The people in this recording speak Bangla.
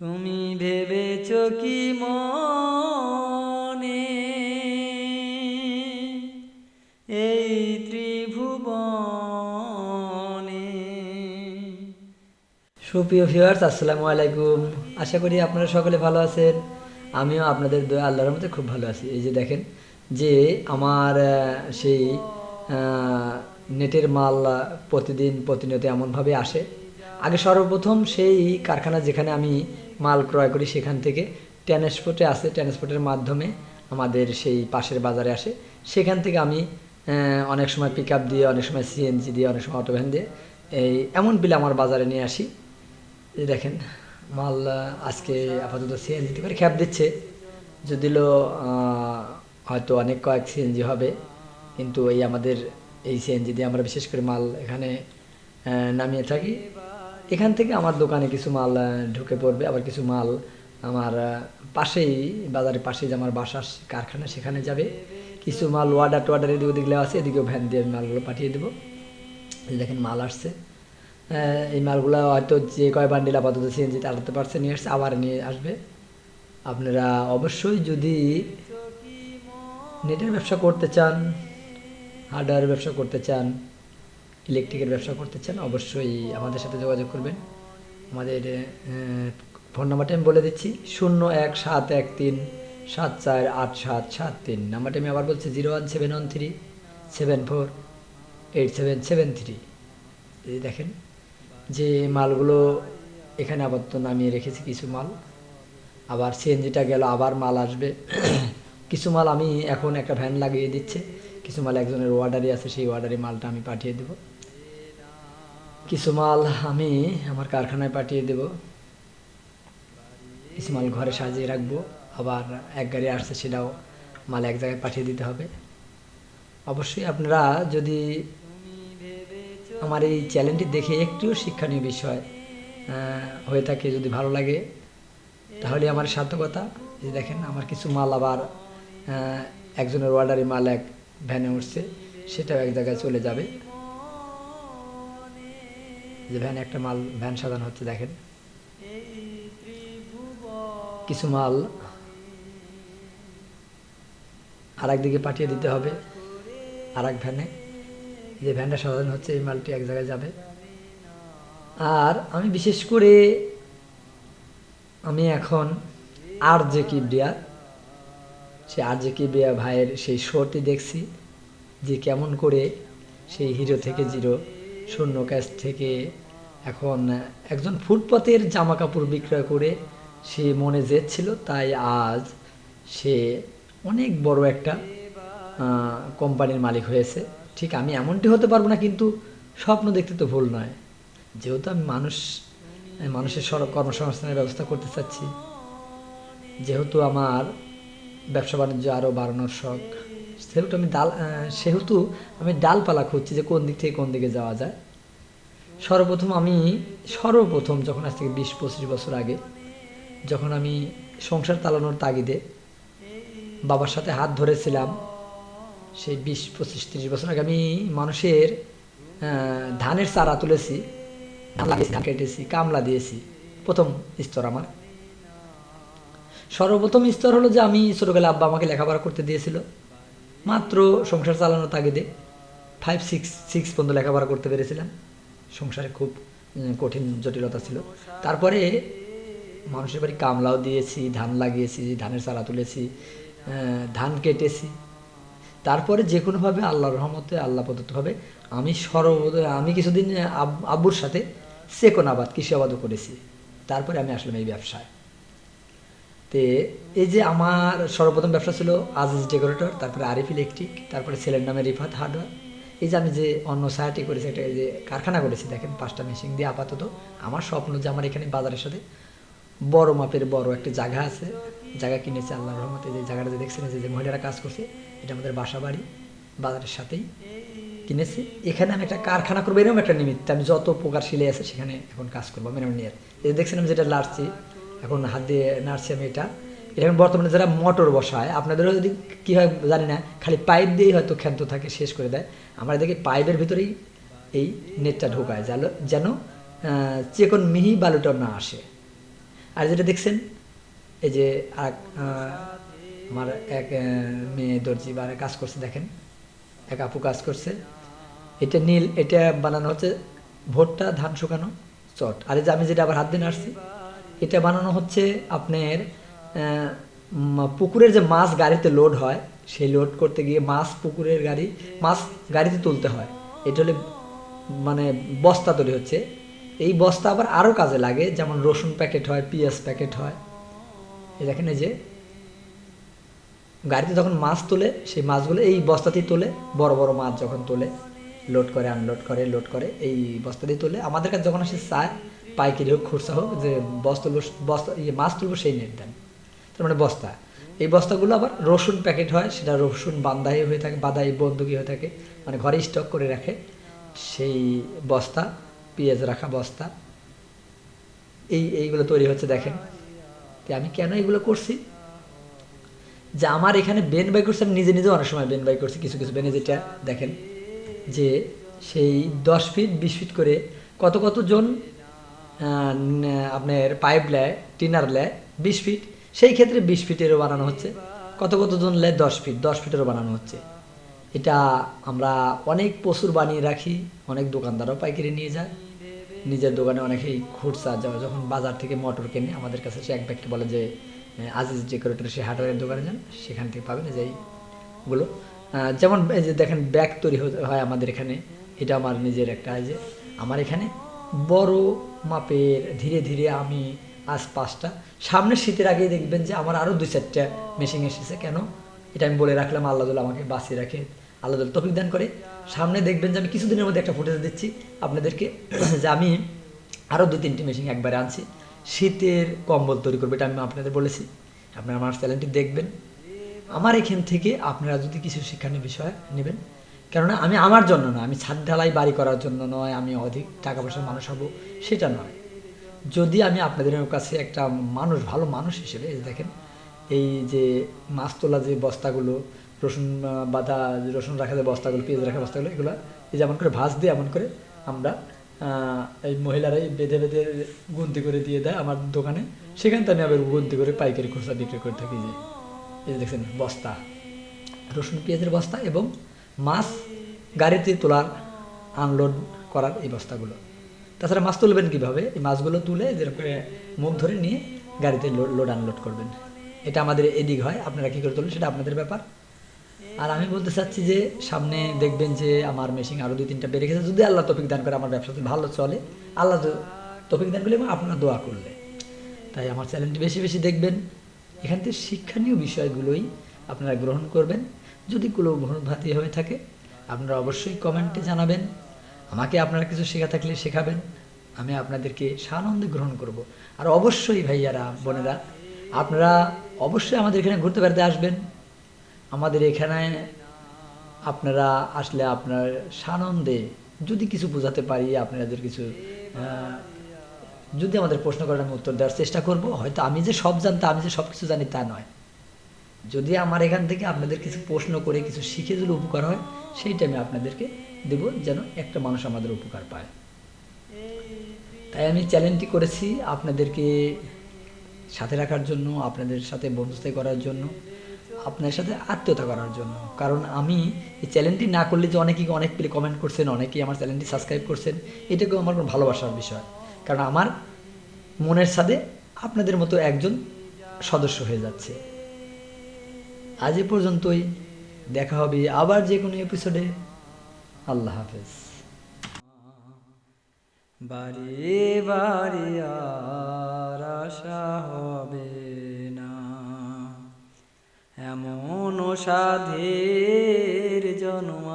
তুমি ভেবেছ কি মনে? এই ত্রিভুবনে। সুপ্রিয় ভিউয়ার্স আসসালামু আলাইকুম। আশা করি আপনারা সকলে ভালো আছেন। আমিও আপনাদের দয়া, আল্লাহর মধ্যে খুব ভালো আছি। এই যে দেখেন, যে আমার সেই নেটের মাল প্রতিদিন প্রতিনিয়ত এমনভাবে আসে। আগে সর্বপ্রথম সেই কারখানা যেখানে আমি মাল ক্রয় করি সেখান থেকে। ট্রান্সপোর্টে আসে ট্রান্সপোর্টের মাধ্যমে আমাদের সেই পাশের বাজারে আসে। সেখান থেকে আমি অনেক সময় পিক আপ দিয়ে, অনেক সময় সিএনজি দিয়ে, অনেক সময় অটো ভ্যান দিয়ে এই এমন বিল আমার বাজারে নিয়ে আসি। এই দেখেন, মাল আজকে আপাতত সিএনজি করে খ্যাপ দিচ্ছে। যদিও হয়তো অনেক কয়েক সিএনজি হবে, কিন্তু এই আমাদের, এই সিএনজি দিয়ে আমরা বিশেষ করে মাল এখানে নামিয়ে থাকি। এখান থেকে আমার দোকানে কিছু মাল ঢুকে পড়বে। আবার কিছু মাল আমার পাশেই, বাজারের পাশেই যে আমার বাসা কারখানা, সেখানে যাবে। কিছু মাল ওয়ার্ডার টোয়ার্ডার এদিকে ওদিকে আছে, এদিকেও ভ্যান দিয়ে মালগুলো পাঠিয়ে দেবো। দেখেন মাল আসছে। এই মালগুলো হয়তো যে কয় বান্ডিল আপাতত সিএনজি চালাতে পারছে, নিয়ে আসছে, আবার নিয়ে আসবে। আপনারা অবশ্যই যদি নেটের ব্যবসা করতে চান হার্ডওয়্যার ব্যবসা করতে চান ইলেকট্রিকের ব্যবসা করতে চান, অবশ্যই আমাদের সাথে যোগাযোগ করবেন। আমাদের ফোন নাম্বারটা আমি বলে দিচ্ছি, শূন্য এক সাত এক তিন সাত চার আট সাত সাত তিন। নাম্বারটা আমি আবার বলছি, zero one seven one three seven four eight seven seven three. এই দেখেন, যে মালগুলো এখানে আপাতত নামিয়ে রেখেছি কিছু মাল। আবার সিএনজিটা গেল, আবার মাল আসবে। কিছু মাল আমি এখন একটা ভ্যান লাগিয়ে দিচ্ছে। কিছু মাল একজনের অর্ডারই আছে, সেই অর্ডারে মালটা আমি পাঠিয়ে দেব। কিছু মাল আমি আমার কারখানায় পাঠিয়ে দেব। কিছু মাল ঘরে সাজিয়ে রাখব। আবার এক গাড়ি আসছে সেটাও মাল এক জায়গায় পাঠিয়ে দিতে হবে। অবশ্যই আপনারা যদি আমার এই চ্যানেলটি দেখে একটুও শিক্ষণীয় বিষয় হয়ে থাকে, যদি ভালো লাগে, তাহলে আমার সার্থকতা যে দেখেন আমার কিছু মাল আবার একজনের অর্ডারে মাল এক ভ্যানে উঠছে, সেটাও এক জায়গায় চলে যাবে। যে ভ্যান একটা মাল, ভ্যান সাজানো হচ্ছে, দেখেন। কিছু মাল আর দিকে পাঠিয়ে দিতে হবে আর এক ভ্যানে। যে ভ্যানটা সাজানো হচ্ছে, এই মালটি এক জায়গায় যাবে। আর আমি বিশেষ করে, আমি এখন আর জে কিবরিয়া, সে আর জে কিবরিয়া ভাইয়ের সেই শোটি দেখছি, যে কেমন করে সেই হিরো থেকে জিরো শূন্য ক্যাশ থেকে এখন একজন ফুটপাতের জামা কাপড় বিক্রয় করে সে মনে জেদ ছিল, তাই আজ সে অনেক বড় একটা কোম্পানির মালিক হয়েছে। ঠিক আমি এমনটি হতে পারব না, কিন্তু স্বপ্ন দেখতে তো ভুল নয়। যেহেতু আমি মানুষ মানুষের সড়ক কর্মসংস্থানের ব্যবস্থা করতে চাচ্ছি, যেহেতু আমার ব্যবসা বাণিজ্য আরও বাড়ানোর শখ। সেহেতু আমি ডাল সেহেতু আমি ডালপালা খুঁজছি যে কোন দিক থেকে কোন দিকে যাওয়া যায়। সর্বপ্রথম আমি, সর্বপ্রথম যখন আজ থেকে বিশ, পঁচিশ বছর আগে যখন আমি সংসার চালানোর তাগিদে বাবার সাথে হাত ধরেছিলাম, সেই বিশ, পঁচিশ, তিরিশ বছর আগে আমি মানুষের ধানের চারা তুলেছি কেটেছি, কামলা দিয়েছি, প্রথম স্তর আমার। সর্বপ্রথম স্তর হলো যে আমি ছোটোবেলা আব্বা আমাকে লেখাপড়া করতে দিয়েছিল। মাত্র সংসার চালানোর তাগিদে ফাইভ সিক্স সিক্স পর্যন্ত লেখাপড়া করতে পেরেছিলাম। সংসারে খুব কঠিন জটিলতা ছিল। তারপরে মানুষের বাড়ি কামলাও দিয়েছি, ধান লাগিয়েছি, ধানের চারা তুলেছি ধান কেটেছি। তারপরে যে কোনোভাবে আল্লাহর রহমতে, আল্লাহ প্রদত্তভাবে আমি সর্ব, আমি কিছুদিন আব- আব্বুর সাথে সেকন আবাদ, কৃষি আবাদও করেছি। তারপরে আমি আসলাম এই ব্যবসায়। তে এই যে আমার সর্বপ্রথম ব্যবসা ছিল আজিজ ডেকোরেটর তারপরে আরিফ ইলেকট্রিক তারপরে ছেলের নামে রিফাত হার্ডওয়ার এই যে আমি যে অন্য সায়াটি করেছি, একটা যে কারখানা করেছি, দেখেন পাঁচটা মেশিন দিয়ে আপাতত। আমার স্বপ্ন যে আমার এখানে বাজারের সাথে বড় মাপের বড় একটা জায়গা আছে। জায়গা কিনেছে আল্লাহর রহমতে, যে জায়গাটা যে দেখছেন যে মহিলারা কাজ করছে, এটা আমাদের বাসা বাড়ি, বাজারের সাথেই কিনেছি। এখানে আমি একটা কারখানা করব, এরকম একটা নিমিত্ত আমি যত প্রকার সিলাই আছে সেখানে এখন কাজ করব আমি নিয়ে দেখছেন যেটা লাড়ছি এখন হাত দিয়ে নাড়ছি আমি এটা। এখন বর্তমানে যারা মোটর বসায়, আপনাদেরও যদি কী হয় জানি না, খালি পাইপ দিয়েই হয়তো ক্ষান্ত থাকে, শেষ করে দেয়। আমরা দেখি পাইপের ভিতরেই এই নেটটা ঢোকায় যেন যেন চিকন মিহি বালুটা না আসে। আর যেটা দেখছেন, এই যে আর আমার এক মেয়ে দর্জি বা কাজ করছে, দেখেন। এক আপু কাজ করছে। এটা নীল, এটা বানানো হচ্ছে, ভুট্টা ধান শুকানো, চট। আর এই যে আমি যেটা আবার হাত দিয়ে নাড়ছি এটা বানানো হচ্ছে আপনার পুকুরের যে মাছ গাড়িতে লোড হয়, সেই লোড করতে গিয়ে মাছ পুকুরের গাড়ি, মাছ গাড়িতে তুলতে হয়। এটা হলে মানে বস্তা তৈরি হচ্ছে। এই বস্তা আবার আরও কাজে লাগে, যেমন রসুন প্যাকেট হয়, পিঁয়াজ প্যাকেট হয়। দেখেন এই যে, গাড়িতে যখন মাছ তোলে, সেই মাছগুলো এই বস্তাতেই তোলে, বড় বড় মাছ যখন তোলে লোড করে আনলোড করে লোড করে, এই বস্তাতেই তোলে। আমাদের কাছে যখন আসে চায় পাইকারি হোক খুরসা হোক যে বস্তা বস্তা ইয়ে মাছ তুলবো সেই নেট দেন। তার মানে বস্তা। এই বস্তাগুলো আবার রসুন প্যাকেট হয়, সেটা রসুন বান্দাই হয়ে থাকে বাদাই বন্দুকি হয়ে থাকে মানে ঘরে স্টক করে রাখে। সেই বস্তা, পেঁয়াজ রাখা বস্তা, এই, এইগুলো তৈরি হচ্ছে, দেখেন। তো আমি কেন এগুলো করছি? যে আমার এখানে বেন বাই করছি, আমি নিজে নিজে অনেক সময় বেন বাই করছি, কিছু কিছু বেনে যেটা, দেখেন, যে সেই দশ ফিট বিশ ফিট করে কত কত জন আপনার পাইপ লেয় টিনার লেয় বিশ ফিট সেই ক্ষেত্রে বিশ ফিটেরও বানানো হচ্ছে। কত কত জন লেয় দশ ফিট দশ ফিটেরও বানানো হচ্ছে। এটা আমরা অনেক প্রচুর বানিয়ে রাখি, অনেক দোকানদারও পাইকারি নিয়ে যায়। নিজের দোকানে অনেকেই খুচরা যাওয়া যখন বাজার থেকে মোটর কেনে, আমাদের কাছে সে এক ব্যক্তি বলে যে আজিজ ডেকোরেটর, সে হার্ডওয়্যারের দোকানে যান, সেখান থেকে পাবেন যে এইগুলো। যেমন এই যে দেখেন, ব্যাগ তৈরি হয় আমাদের এখানে। এটা আমার নিজের একটা যে, আমার এখানে। বড় মাপের, ধীরে ধীরে আমি আজ পাঁচটা সামনের শীতের আগেই দেখবেন যে আমার আরও দুই চারটা মেশিন এসেছে। কেন? এটা আমি বলে রাখলাম, আল্লাহ আমাকে বাঁচিয়ে রাখে, আল্লাহ তফিক দান করে। সামনে দেখবেন যে আমি কিছুদিনের মধ্যে একটা ফুটেজ দিচ্ছি আপনাদেরকে, যে আমি আরও দু তিনটি মেশিন একবারে আনছি। শীতের কম্বল তৈরি করবে, এটা আমি আপনাদের বলেছি। আপনারা আমার চ্যানেলটি দেখবেন। আমার এখান থেকে আপনারা যদি কিছু শিক্ষণীয় বিষয় নেবেন কেননা আমি আমার জন্য না আমি ছাদ ঢালাই বাড়ি করার জন্য নয়, আমি অধিক টাকা পয়সার মানুষ হব, সেটা নয়। যদি আমি আপনাদের কাছে একটা মানুষ, ভালো মানুষ হিসেবে, এই দেখেন, এই যে মাছ তোলা যে বস্তাগুলো, রসুন বাদা, রসুন রাখা যে বস্তাগুলো, পেঁয়াজ রাখা বস্তাগুলো, এগুলো, এই যেমন করে ভাজ দিয়ে এমন করে আমরা এই মহিলারাই বেঁধে বেঁধে গুনতি করে দিয়ে দেয় আমার দোকানে, সেখান থেকে আমি আবার গুনতি করে পাইকারি খুচরা বিক্রি করে থাকি যে, এই দেখছেন, বস্তা, রসুন, পেঁয়াজের বস্তা এবং মাছ গাড়িতে তোলার আনলোড করার এই বস্তাগুলো তাছাড়া মাছ তুলবেন কীভাবে? এই মাছগুলো তুলে যেরকম মুখ ধরে নিয়ে গাড়িতে লোড লোড আনলোড করবেন। এটা আমাদের এদিক হয়, আপনারা কী করে তুলবেন সেটা আপনাদের ব্যাপার। আর আমি বলতে চাচ্ছি যে, সামনে দেখবেন যে আমার মেশিন আরও দুই, তিনটা বেড়ে গেছে। যদি আল্লাহ তফিক দান করে, আমার ব্যবসাতে ভালো চলে, আল্লাহ তফিক দান করলে এবং আপনারা দোয়া করলে। তাই আমার চ্যানেলটি বেশি বেশি দেখবেন। এখান থেকে শিক্ষণীয় বিষয়গুলোই আপনারা গ্রহণ করবেন। যদি কোনো ভ্রান্তি হয়ে থাকে, আপনারা অবশ্যই কমেন্টে জানাবেন। আমাকে আপনারা কিছু শেখা থাকলে শেখাবেন। আমি আপনাদেরকে সানন্দে গ্রহণ করব। আর অবশ্যই ভাইয়ারা, বোনেরা, আপনারা অবশ্যই আমাদের এখানে ঘুরতে বেড়াতে আসবেন। আমাদের এখানে আপনারা আসলে আপনার সানন্দে যদি কিছু বোঝাতে পারি, আপনাদের কিছু যদি আমাদের প্রশ্ন করেন আমি উত্তর দেওয়ার চেষ্টা করব, হয়তো আমি যে সব জানতাম, আমি যে সব কিছু জানি তা নয়। যদি আমার এখান থেকে আপনাদের কিছু প্রশ্ন করে কিছু শিখে যদি উপকার হয় সেইটা আমি আপনাদেরকে দেব যেন একটা মানুষ আমাদের উপকার পায়। তাই আমি চ্যালেঞ্জটি করেছি আপনাদেরকে সাথে রাখার জন্য, আপনাদের সাথে বন্ধুস্থাই করার জন্য, আপনার সাথে আত্মীয়তা করার জন্য। কারণ আমি এই চ্যানেলটি না করলে যে অনেকেই অনেক পেলে কমেন্ট করছেন, অনেকেই আমার চ্যানেলটি সাবস্ক্রাইব করছেন, এটাকেও আমার কোনো ভালোবাসার বিষয়। কারণ আমার মনের সাথে আপনাদের মতো একজন সদস্য হয়ে যাচ্ছে। আজ এ পর্যন্তই। দেখা হবে আবার যে কোনো এপিসোডে আল্লাহ হাফেজ। বারে বাড়ি আর আশা হবে না। এমন সাধের জন্মা